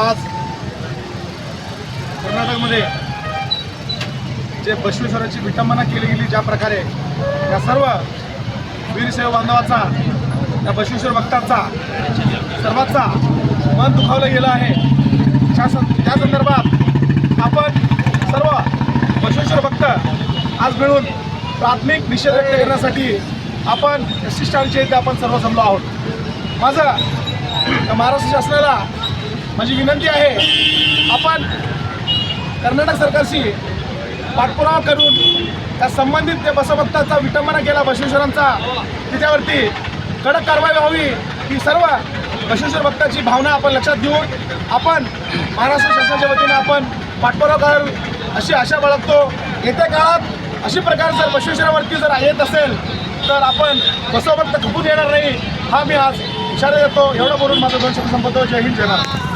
आज कर्नाटकमध्ये जे बसवेश्वराची विटंबना केली गेली ज्या प्रकारे या सर्व वीरसेव बांधवाचा या बसवेश्वर भक्तांचा सर्वांचा मन दुखावलं गेलं आहे. त्या संदर्भात आपण सर्व बसवेश्वर भक्त आज मिळून प्राथमिक निषेध व्यक्त करण्यासाठी आपण एस टी स्टँडच्या इथे आपण सर्व जमलो आहोत. माझं महाराष्ट्र शासनाला माझी विनंती आहे आपण कर्नाटक सरकारशी पाठपुरावा करून त्या संबंधित ते बसभक्ताचा विटंबना केला बसवेश्वरांचा त्याच्यावरती कडक कारवाई व्हावी ही सर्व बसवेश्वर भक्ताची भावना आपण लक्षात घेऊन आपण महाराष्ट्र शासनाच्या वतीने आपण पाठपुरावा कराल अशी आशा बाळगतो. येत्या काळात अशी प्रकार जर बसवेश्वरावरती जर येत असेल तर आपण बसवभक्त खपून येणार नाही. हा मी आज इशारा देतो. एवढं बोलून माझं दोन शब्द संपवतो. जय हिंद जय महाराज